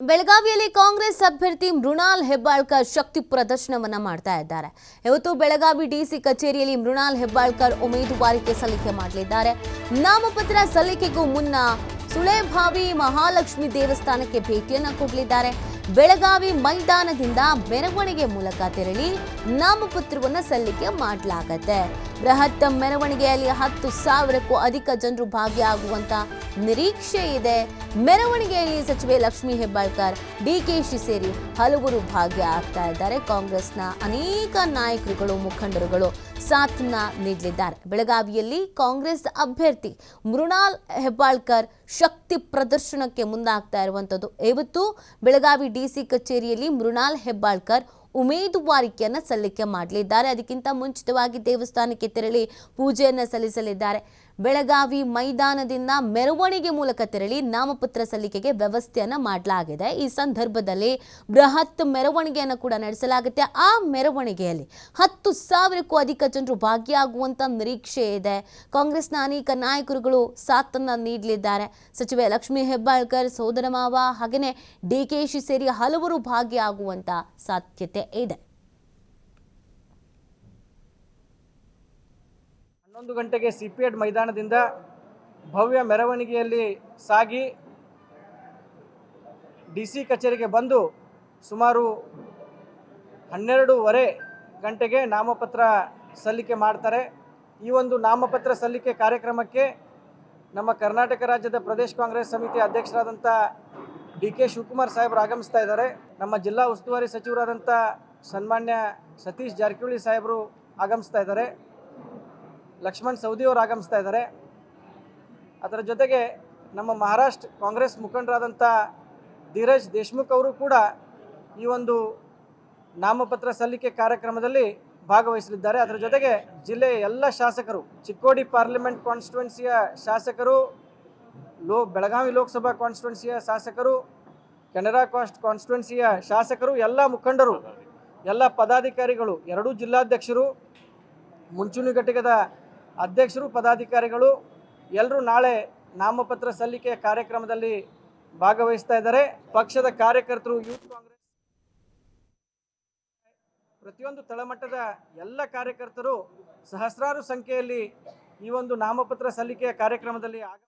ಬೆಳಗಾವಿಯಲ್ಲಿ ಕಾಂಗ್ರೆಸ್ ಅಭ್ಯರ್ಥಿ ಮೃಣಾಲ್ ಹೆಬ್ಬಾಳ್ಕರ್ ಶಕ್ತಿ ಪ್ರದರ್ಶನವನ್ನ ಮಾಡ್ತಾ ಇದ್ದಾರೆ. ಇವತ್ತು ಬೆಳಗಾವಿ ಡಿಸಿ ಕಚೇರಿಯಲ್ಲಿ ಮೃಣಾಲ್ ಹೆಬ್ಬಾಳ್ಕರ್ ಉಮೇದುವಾರಿಕೆ ಸಲ್ಲಿಕೆ ಮಾಡಲಿದ್ದಾರೆ. ನಾಮಪತ್ರ ಸಲ್ಲಿಕೆಗೂ ಮುನ್ನ ಸುಳೆಭಾವಿ ಮಹಾಲಕ್ಷ್ಮಿ ದೇವಸ್ಥಾನಕ್ಕೆ ಭೇಟಿಯನ್ನ ಕೊಡಲಿದ್ದಾರೆ. ಬೆಳಗಾವಿ ಮೈದಾನದಿಂದ ಮೆರವಣಿಗೆ ಮೂಲಕ ತೆರಳಿ ನಾಮಪತ್ರವನ್ನು ಸಲ್ಲಿಕೆ ಮಾಡಲಾಗತ್ತೆ. ಬೃಹತ್ ಮೆರವಣಿಗೆಯಲ್ಲಿ ಹತ್ತು ಸಾವಿರಕ್ಕೂ ಅಧಿಕ ಜನರು ಭಾಗಿಯಾಗುವಂತ ನಿರೀಕ್ಷೆ ಇದೆ. ಮೆರವಣಿಗೆಯಲ್ಲಿ ಸಚಿವೆ ಲಕ್ಷ್ಮೀ ಹೆಬ್ಬಾಳ್ಕರ್ ಡಿಕೆಶಿ ಸೇರಿ ಹಲವರು ಭಾಗಿಯಾಗ್ತಾ ಇದ್ದಾರೆ. ಕಾಂಗ್ರೆಸ್ನ ಅನೇಕ ನಾಯಕರುಗಳು, ಮುಖಂಡರುಗಳು ಸಾಥ್ನ ನೀಡಲಿದ್ದಾರೆ. ಬೆಳಗಾವಿಯಲ್ಲಿ ಕಾಂಗ್ರೆಸ್ ಅಭ್ಯರ್ಥಿ ಮೃಣಾಲ್ ಹೆಬ್ಬಾಳ್ಕರ್ ಶಕ್ತಿ ಪ್ರದರ್ಶನಕ್ಕೆ ಮುಂದಾಗ್ತಾ ಇರುವಂಥದ್ದು ಇವತ್ತು ಬೆಳಗಾವಿ ಡಿಸಿ ಕಚೇರಿಯಲ್ಲಿ ಮೃಣಾಲ್ ಹೆಬ್ಬಾಳ್ಕರ್ ಉಮೇದುವಾರಿಕೆಯನ್ನು ಸಲ್ಲಿಕೆ ಮಾಡಲಿದ್ದಾರೆ. ಅದಕ್ಕಿಂತ ಮುಂಚಿತವಾಗಿ ದೇವಸ್ಥಾನಕ್ಕೆ ತೆರಳಿ ಪೂಜೆಯನ್ನು ಸಲ್ಲಿಸಲಿದ್ದಾರೆ. ಬೆಳಗಾವಿ ಮೈದಾನದಿಂದ ಮೆರವಣಿಗೆ ಮೂಲಕ ತೆರಳಿ ನಾಮಪತ್ರ ಸಲ್ಲಿಕೆಗೆ ವ್ಯವಸ್ಥೆಯನ್ನು ಮಾಡಲಾಗಿದೆ. ಈ ಸಂದರ್ಭದಲ್ಲಿ ಬೃಹತ್ ಮೆರವಣಿಗೆಯನ್ನು ಕೂಡ ನಡೆಸಲಾಗುತ್ತೆ. ಆ ಮೆರವಣಿಗೆಯಲ್ಲಿ ಹತ್ತು ಸಾವಿರಕ್ಕೂ ಅಧಿಕ ಜನರು ಭಾಗಿಯಾಗುವಂತ ನಿರೀಕ್ಷೆ ಇದೆ. ಕಾಂಗ್ರೆಸ್ನ ಅನೇಕ ನಾಯಕರುಗಳು ಸಾಥನ್ನ ನೀಡಲಿದ್ದಾರೆ. ಸಚಿವೆ ಲಕ್ಷ್ಮೀ ಹೆಬ್ಬಾಳ್ಕರ್ ಸೋದರ ಮಾವ ಹಾಗೆಯೇ ಶಿ ಸೇರಿ ಹಲವರು ಭಾಗಿಯಾಗುವಂತ ಸಾಧ್ಯತೆ ಇದೆ. ಹನ್ನೊಂದು ಗಂಟೆಗೆ ಸಿಪಿಎಡ್ ಮೈದಾನದಿಂದ ಭವ್ಯ ಮೆರವಣಿಗೆಯಲ್ಲಿ ಸಾಗಿ ಡಿ ಸಿ ಕಚೇರಿಗೆ ಬಂದು ಸುಮಾರು ಹನ್ನೆರಡೂವರೆ ಗಂಟೆಗೆ ನಾಮಪತ್ರ ಸಲ್ಲಿಕೆ ಮಾಡ್ತಾರೆ. ಈ ಒಂದು ನಾಮಪತ್ರ ಸಲ್ಲಿಕೆ ಕಾರ್ಯಕ್ರಮಕ್ಕೆ ನಮ್ಮ ಕರ್ನಾಟಕ ರಾಜ್ಯದ ಪ್ರದೇಶ ಕಾಂಗ್ರೆಸ್ ಸಮಿತಿ ಅಧ್ಯಕ್ಷರಾದಂಥ ಡಿ ಕೆ ಶಿವಕುಮಾರ್ ಸಾಹೇಬರು ಆಗಮಿಸ್ತಾ ಇದ್ದಾರೆ. ನಮ್ಮ ಜಿಲ್ಲಾ ಉಸ್ತುವಾರಿ ಸಚಿವರಾದಂಥ ಸನ್ಮಾನ್ಯ ಸತೀಶ್ ಜಾರಕಿಹೊಳಿ ಸಾಹೇಬರು ಆಗಮಿಸ್ತಾ ಇದ್ದಾರೆ. ಲಕ್ಷ್ಮಣ್ ಸೌದಿಯವರು ಆಗಮಿಸ್ತಾ ಇದ್ದಾರೆ. ಅದರ ಜೊತೆಗೆ ನಮ್ಮ ಮಹಾರಾಷ್ಟ್ರ ಕಾಂಗ್ರೆಸ್ ಮುಖಂಡರಾದಂಥ ಧೀರಜ್ ದೇಶ್ಮುಖ್ ಅವರು ಕೂಡ ಈ ಒಂದು ನಾಮಪತ್ರ ಸಲ್ಲಿಕೆ ಕಾರ್ಯಕ್ರಮದಲ್ಲಿ ಭಾಗವಹಿಸಲಿದ್ದಾರೆ. ಅದರ ಜೊತೆಗೆ ಜಿಲ್ಲೆಯ ಎಲ್ಲ ಶಾಸಕರು, ಚಿಕ್ಕೋಡಿ ಪಾರ್ಲಿಮೆಂಟ್ ಕಾನ್ಸ್ಟಿಟ್ಯುವೆನ್ಸಿಯ ಶಾಸಕರು, ಲೋ ಬೆಳಗಾವಿ ಲೋಕಸಭಾ ಕಾನ್ಸ್ಟಿಟ್ಯುವೆನ್ಸಿಯ ಶಾಸಕರು ಕೆನರಾ ಕಾಸ್ಟ್ ಕಾನ್ಸ್ಟಿಟ್ಯುವೆನ್ಸಿಯ ಶಾಸಕರು, ಎಲ್ಲ ಮುಖಂಡರು, ಎಲ್ಲ ಪದಾಧಿಕಾರಿಗಳು, ಎರಡೂ ಜಿಲ್ಲಾಧ್ಯಕ್ಷರು ಮುಂಚೂಣಿ ಘಟಕದ ಅಧ್ಯಕ್ಷರು, ಪದಾಧಿಕಾರಿಗಳು ಎಲ್ಲರೂ ನಾಳೆ ನಾಮಪತ್ರ ಸಲ್ಲಿಕೆ ಕಾರ್ಯಕ್ರಮದಲ್ಲಿ ಭಾಗವಹಿಸ್ತಾ ಇದ್ದಾರೆ. ಪಕ್ಷದ ಕಾರ್ಯಕರ್ತರು ಯೂತ್ ಕಾಂಗ್ರೆಸ್ ಪ್ರತಿಯೊಂದು ತಳಮಟ್ಟದ ಎಲ್ಲ ಕಾರ್ಯಕರ್ತರು ಸಹಸ್ರಾರು ಸಂಖ್ಯೆಯಲ್ಲಿ ಈ ಒಂದು ನಾಮಪತ್ರ ಸಲ್ಲಿಕೆಯ ಕಾರ್ಯಕ್ರಮದಲ್ಲಿ ಆಗ